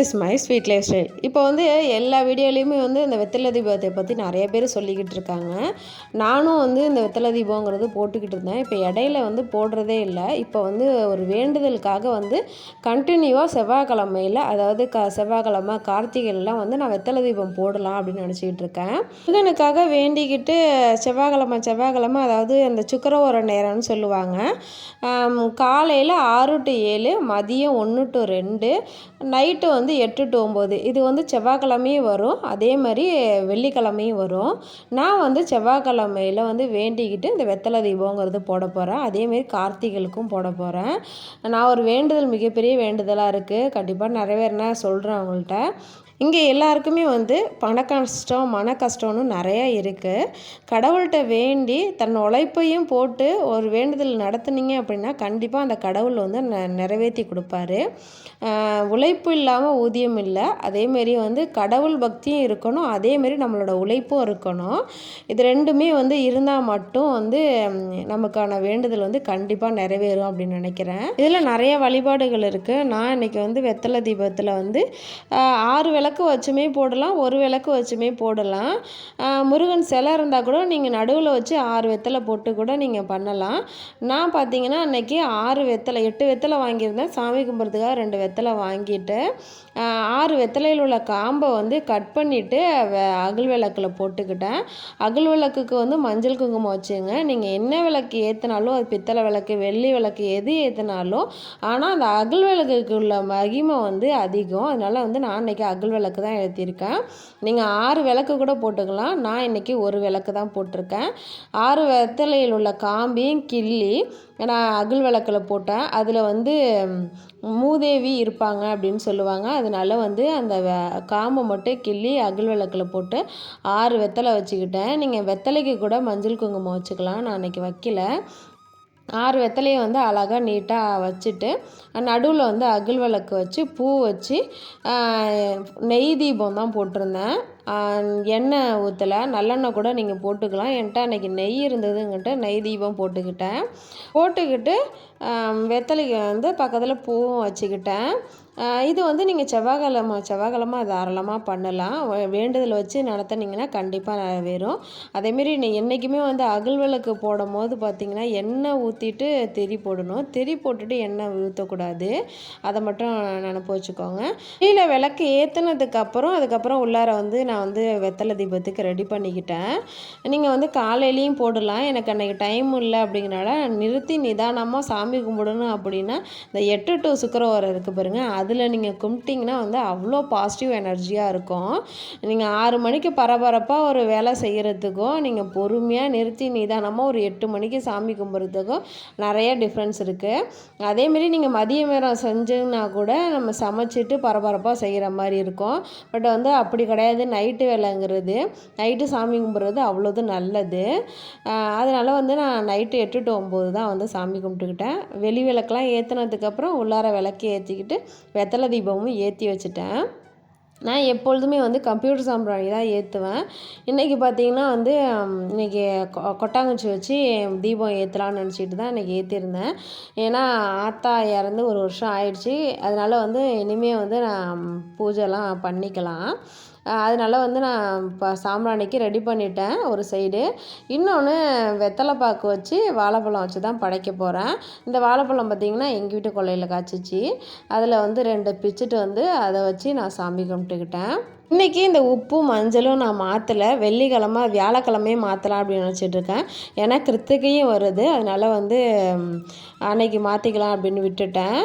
Is my sweet life style. இப்போ வந்து எல்லா வீடியோலையுமே வந்து இந்த வெத்தலை தீபத்தை பற்றி நிறைய பேர் சொல்லிக்கிட்டு இருக்காங்க. நானும் வந்து இந்த வெத்தலை தீபங்கிறது போட்டுக்கிட்டு இருந்தேன். இப்போ இடையில வந்து போடுறதே இல்லை. இப்போ வந்து ஒரு வேண்டுதலுக்காக வந்து கண்டினியூவாக செவ்வாய்க்கிழமையில் அதாவது க செவ்வாய்க்கிழமை கார்த்திகைலாம் வந்து நான் வெத்தலை தீபம் போடலாம் அப்படின்னு நினச்சிக்கிட்டு இருக்கேன். முருகனுக்காக வேண்டிக்கிட்டு செவ்வாய்க்கிழமை செவ்வாய்க்கிழமை அதாவது அந்த சுக்கரவர நேரம்னு சொல்லுவாங்க. காலையில் ஆறு டு ஏழு மதியம் ஒன்று டு ரெண்டு நைட்டு வந்து வந்து எட்டு டு ஒம்பது இது வந்து செவ்வாய்க்கிழமையும் வரும். அதே மாதிரி வெள்ளிக்கிழமையும் வரும். நான் வந்து செவ்வாய்க்கிழமையில் வந்து வேண்டிக்கிட்டு இந்த வெத்தலை தீபங்கிறது போட போகிறேன் அதேமாரி கார்த்திகளுக்கும் போட போகிறேன் நான் ஒரு வேண்டுதல் மிகப்பெரிய வேண்டுதலாக இருக்குது கண்டிப்பாக நிறைவேறினா சொல்கிறேன் அவங்கள்ட்ட. இங்கே எல்லாருக்குமே வந்து பண கஷ்டம் மன கஷ்டம்னு நிறையா இருக்குது கடவுள்கிட்ட வேண்டி தன் உழைப்பையும் போட்டு ஒரு வேண்டுதல் நடத்துனீங்க அப்படின்னா கண்டிப்பாக அந்த கடவுள் வந்து ந நிறைவேற்றி கொடுப்பாரு. உழைப்பு இல்லாமல் ஊதியம் இல்லை. அதேமாரி வந்து கடவுள் பக்தியும் இருக்கணும். அதேமாரி நம்மளோட உழைப்பும் இருக்கணும். இது ரெண்டுமே வந்து இருந்தால் மட்டும் வந்து நமக்கான வேண்டுதல் வந்து கண்டிப்பாக நிறைவேறும் அப்படின்னு நினைக்கிறேன். இதில் நிறைய வழிபாடுகள் இருக்குது நான் இன்றைக்கி வந்து வெத்தலை தீபத்தில் வந்து ஆறு விளக்கு விளக்கு வச்சுமே போடலாம் ஒரு விளக்கு வச்சுமே போடலாம். முருகன் சிலை இருந்தால் கூட நீங்கள் நடுவில் வச்சு ஆறு வெத்தலை போட்டு கூட நீங்கள் பண்ணலாம். நான் பார்த்தீங்கன்னா அன்றைக்கி ஆறு வெத்தலை எட்டு வெத்தலை வாங்கியிருந்தேன். சாமி கும்பிட்றதுக்காக ரெண்டு வெத்தலை வாங்கிட்டு ஆறு வெத்தலையில் உள்ள காம்பை வந்து கட் பண்ணிவிட்டு அகல் விளக்கில் போட்டுக்கிட்டேன். அகல் விளக்குக்கு வந்து மஞ்சள் குங்குமம் வச்சுங்க. நீங்கள் என்ன விளக்கு ஏற்றினாலும் அது பித்தளை விளக்கு வெள்ளி விளக்கு எது ஏற்றினாலும் ஆனால் அந்த அகல் விளக்குக்கு உள்ள மகிமை வந்து அதிகம். அதனால் வந்து நான் அன்றைக்கி அகல் விளக்கு விளக்கு தான் ஏற்றிருக்கேன் நீங்கள் ஆறு விளக்கு கூட போட்டுக்கலாம். நான் இன்றைக்கி ஒரு விளக்கு தான் போட்டிருக்கேன். ஆறு வெத்தலையில் உள்ள காம்பையும் கிள்ளி நான் அகல் விளக்கில் போட்டேன். அதில் வந்து மூதேவி இருப்பாங்க அப்படின்னு சொல்லுவாங்க. அதனால வந்து அந்த காம்பை மட்டும் கிள்ளி அகல் விளக்கில் போட்டு ஆறு வெத்தலை வச்சுக்கிட்டேன். நீங்கள் வெத்தலைக்கு கூட மஞ்சள் குங்குமம் வச்சுக்கலாம். நான் அன்றைக்கி வைக்கல. ஆறு வெத்தலையை வந்து அழகாக நீட்டாக வச்சுட்டு நடுவில் வந்து அகல் விளக்கு வச்சு பூ வச்சு நெய் தீபம் தான் போட்டிருந்தேன். எண்ணெய் ஊற்றலை நல்லெண்ணெய் கூட நீங்கள் போட்டுக்கலாம். என்கிட்ட அன்றைக்கி நெய் இருந்ததுங்கிட்ட நெய் தீபம் போட்டுக்கிட்டேன். போட்டுக்கிட்டு வெத்தலைக்கு வந்து பக்கத்தில் பூவும் வச்சுக்கிட்டேன். இது வந்து நீங்கள் செவ்வாய்க்கிழமை செவ்வாய்க்கிழமை தாராளமாக பண்ணலாம். வேண்டுதல் வச்சு நடத்துனீங்கன்னா கண்டிப்பாக நிறைவேறும். அதேமாரி என்றைக்குமே வந்து அகல் விளக்கு போடும் போது பார்த்திங்கன்னா எண்ணெய் ஊற்றிட்டு தெரி போடணும். தெரி போட்டுட்டு எண்ணெய் ஊற்றக்கூடாது அதை மட்டும் நினப்பு வச்சுக்கோங்க. கீழே விளக்கு ஏற்றுனதுக்கப்புறம் அதுக்கப்புறம் உள்ளார வந்து நான் வந்து வெத்தலை தீபத்துக்கு ரெடி பண்ணிக்கிட்டேன். நீங்கள் வந்து காலையிலையும் போடலாம். எனக்கு அன்றைக்கி டைம் இல்லை அப்படிங்கிறனால நிறுத்தி நிதானமாக சாமி கும்பிடணும் அப்படின்னா இந்த எட்டு டு சுக்கரவாரம் இருக்குது பாருங்கள் அது அதில் நீங்கள் கும்பிட்டிங்கன்னா வந்து அவ்வளோ பாசிட்டிவ் எனர்ஜியாக இருக்கும். நீங்கள் ஆறு மணிக்கு பரபரப்பாக ஒரு வேலை செய்கிறதுக்கும் நீங்கள் பொறுமையாக நிறுத்தி நிதானமாக ஒரு எட்டு மணிக்கு சாமி கும்பிட்றதுக்கும் நிறைய டிஃப்ரென்ஸ் இருக்குது அதேமாரி நீங்கள் மதிய நேரம் செஞ்சுன்னா கூட நம்ம சமைச்சிட்டு பரபரப்பாக செய்கிற மாதிரி இருக்கும். பட் வந்து அப்படி கிடையாது. நைட்டு வேலைங்கிறது நைட்டு சாமி கும்பிட்றது அவ்வளோது நல்லது. அதனால் வந்து நான் நைட்டு எட்டு டு ஒம்பது தான் வந்து சாமி கும்பிட்டுக்கிட்டேன். வெளி விளக்கெலாம் ஏற்றுனதுக்கப்புறம் உள்ளார விளக்கு ஏற்றிக்கிட்டு வெத்தலை தீபமும் ஏற்றி வச்சுட்டேன். நான் எப்பொழுதுமே வந்து கம்ப்யூட்டர் சாம்பிராணி தான் ஏற்றுவேன் இன்றைக்கி பார்த்திங்கன்னா வந்து இன்றைக்கி கொட்டாங்குச்சி வச்சு தீபம் ஏற்றலான்னு நினச்சிட்டு தான் இன்றைக்கி ஏற்றிருந்தேன் ஏன்னா ஆத்தா இறந்து ஒரு வருஷம் ஆயிடுச்சு. அதனால் வந்து இனிமேல் வந்து நான் பூஜைலாம் பண்ணிக்கலாம். அதனால வந்து நான் இப்போ சாம்பிராணிக்கு ரெடி பண்ணிட்டேன் ஒரு சைடு இன்னொன்று வெத்தலை பாக்கு வச்சு வாழைப்பழம் வச்சு தான் படைக்க போகிறேன் இந்த வாழைப்பழம் பார்த்திங்கன்னா எங்கள் வீட்டு கொல்லையில் காய்ச்சிச்சு. அதில் வந்து ரெண்டு பிச்சுட்டு வந்து அதை வச்சு நான் சாமி கும்பிட்டுக்கிட்டேன். இன்றைக்கி இந்த உப்பும் மஞ்சளும் நான் மாற்றலை வெள்ளிக்கிழமை வியாழக்கிழமையும் மாற்றலாம் அப்படின்னு நினச்சிட்ருக்கேன் ஏன்னா கிருத்திகையும் வருது. அதனால் வந்து அன்னைக்கு மாற்றிக்கலாம் அப்படின்னு விட்டுட்டேன்.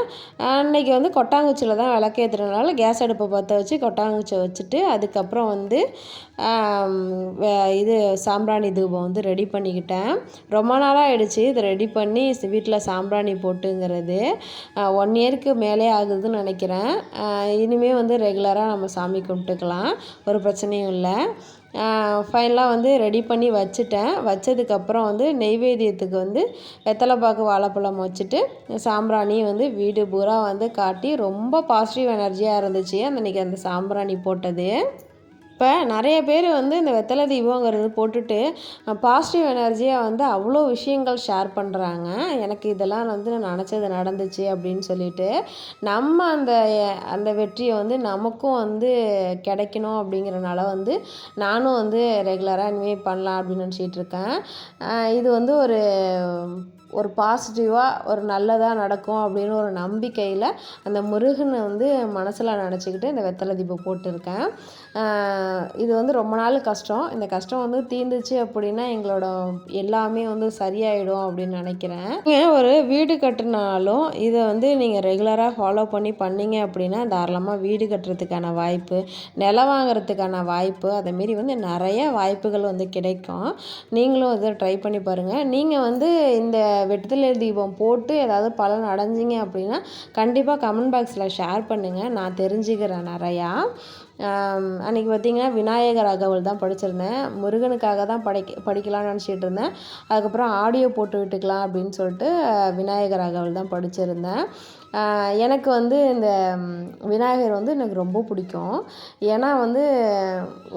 அன்னைக்கு வந்து கொட்டாங்குச்சியில் தான் விளக்கேற்றுறதுனால கேஸ் அடுப்பை பற்ற வச்சு கொட்டாங்குச்சியை வச்சுட்டு அதுக்கப்புறம் வந்து இது சாம்பிராணி தூபம் வந்து ரெடி பண்ணிக்கிட்டேன். ரொம்ப நாளாக ஆகிடுச்சு இதை ரெடி பண்ணி வீட்டில் சாம்பிராணி போட்டுங்கிறது. ஒன் இயருக்கு மேலே ஆகுதுன்னு நினைக்கிறேன். இனிமேல் வந்து ரெகுலராக நம்ம சாமி கும்பிட்டுக்கலாம். ஒரு பிரச்சனையும் இல்லை. ஃபைனலாக வந்து ரெடி பண்ணி வச்சுட்டேன். வச்சதுக்கப்புறம் வந்து நெய்வேத்தியத்துக்கு வந்து வெத்தலைப்பாக்கு வாழைப்பழம் வச்சுட்டு சாம்பிராணி வந்து வீடு பூரா வந்து காட்டி ரொம்ப பாசிட்டிவ் எனர்ஜியாக இருந்துச்சு. அன்றைக்கி அந்த சாம்பிராணி போட்டது. இப்போ நிறைய பேர் வந்து இந்த வெத்தலை தீபங்கிறது போட்டுட்டு பாசிட்டிவ் எனர்ஜியாக வந்து அவ்வளோ விஷயங்கள் ஷேர் பண்ணுறாங்க எனக்கு இதெல்லாம் வந்து நான் நினச்சது நடந்துச்சு அப்படின்னு சொல்லிட்டு நம்ம அந்த அந்த வெற்றியை வந்து நமக்கும் வந்து கிடைக்கணும் அப்படிங்கிறனால வந்து நானும் வந்து ரெகுலராக இனிமேல் பண்ணலாம் அப்படின்னு நினச்சிட்டு இருக்கேன். இது வந்து ஒரு ஒரு பாசிட்டிவாக ஒரு நல்லதாக நடக்கும் அப்படின்னு ஒரு நம்பிக்கையில் அந்த முருகனை வந்து மனசில் நினச்சிக்கிட்டு இந்த வெத்தலை தீபம் போட்டிருக்கேன். இது வந்து ரொம்ப நாள் கஷ்டம். இந்த கஷ்டம் வந்து தீர்ந்துச்சு அப்படின்னா எங்களோட எல்லாமே வந்து சரியாயிடும் அப்படின்னு நினைக்கிறேன். நீங்கள் ஒரு வீடு கட்டினாலும் இதை வந்து நீங்கள் ரெகுலராக ஃபாலோ பண்ணி பண்ணீங்க அப்படின்னா தாராளமாக வீடு கட்டுறதுக்கான வாய்ப்பு நிலம் வாங்குறதுக்கான வாய்ப்பு அதேமாரி வந்து நிறைய வாய்ப்புகள் வந்து கிடைக்கும். நீங்களும் இதை ட்ரை பண்ணி பாருங்கள் நீங்கள் வந்து இந்த வெற்றிலை தீபம் போட்டு ஏதாவது பலன் அடைஞ்சிங்க அப்படின்னா கண்டிப்பாக கமெண்ட் பாக்ஸில் ஷேர் பண்ணுங்கள் நான் தெரிஞ்சுக்கிறேன் நிறையா. அன்றைக்கி பார்த்திங்கன்னா விநாயகர் அகவல் தான் படிச்சிருந்தேன். முருகனுக்காக தான் படிக்க படிக்கலாம்னு நினச்சிட்டு இருந்தேன். அதுக்கப்புறம் ஆடியோ போட்டு விட்டுக்கலாம் அப்படின்னு சொல்லிட்டு விநாயகர் அகவல் தான் படிச்சிருந்தேன். எனக்கு வந்து இந்த விநாயகர் வந்து எனக்கு ரொம்ப பிடிக்கும். ஏன்னா வந்து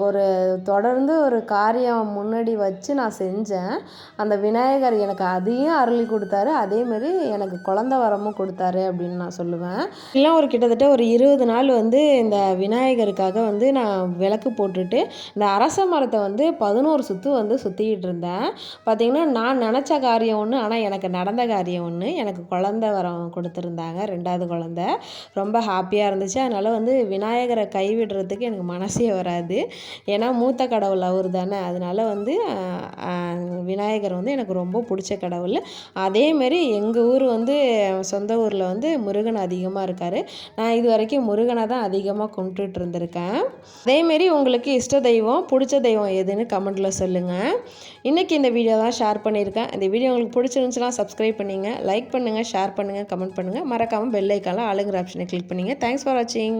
ஒரு தொடர்ந்து ஒரு காரியம் முன்னாடி வச்சு நான் செஞ்சேன். அந்த விநாயகர் எனக்கு அதையும் அருளி கொடுத்தாரு. அதேமாரி எனக்கு குழந்த வரமும் கொடுத்தாரு அப்படின்னு நான் சொல்லுவேன். எல்லாம் ஒரு கிட்டத்தட்ட ஒரு இருபது நாள் வந்து இந்த விநாயகருக்காக வந்து நான் விளக்கு போட்டுட்டு இந்த அரச மரத்தை வந்து பதினோரு சுற்று வந்து சுற்றிக்கிட்டு இருந்தேன். பார்த்திங்கன்னா நான் நினச்ச காரியம் ஒன்று ஆனால் எனக்கு நடந்த காரியம் ஒன்று எனக்கு குழந்த வரம் கொடுத்துருந்தாங்க. ரெண்டாவது குழந்த. ரொம்ப ஹாப்பியாக இருந்துச்சு. அதனால் வந்து விநாயகரை கைவிடுறதுக்கு எனக்கு மனசே வராது. ஏன்னா மூத்த கடவுள் அவர் தானே. அதனால் வந்து விநாயகர் வந்து எனக்கு ரொம்ப பிடிச்ச கடவுள். அதேமாரி எங்கள் ஊர் வந்து சொந்த ஊரில் வந்து முருகன் அதிகமாக இருக்கார். நான் இது வரைக்கும் முருகனை தான் அதிகமாக கும்பிட்டுட்டு இருந்திருக்கேன். அதேமாரி உங்களுக்கு இஷ்ட தெய்வம் பிடிச்ச தெய்வம் எதுன்னு கமெண்ட்டில் சொல்லுங்கள் இன்றைக்கி இந்த வீடியோ தான் ஷேர் பண்ணியிருக்கேன். இந்த வீடியோ உங்களுக்கு பிடிச்சிருந்துச்சுன்னா சப்ஸ்கிரைப் பண்ணிங்க. லைக் பண்ணுங்கள் ஷேர் பண்ணுங்கள் கமெண்ட் பண்ணுங்கள் மறக்க மறக்காமல் பெல் ஐக்கானில் ஆளுங்கிற ஆப்ஷனை கிளிக் பண்ணிங்க. தேங்க்ஸ் ஃபார் வாட்சிங்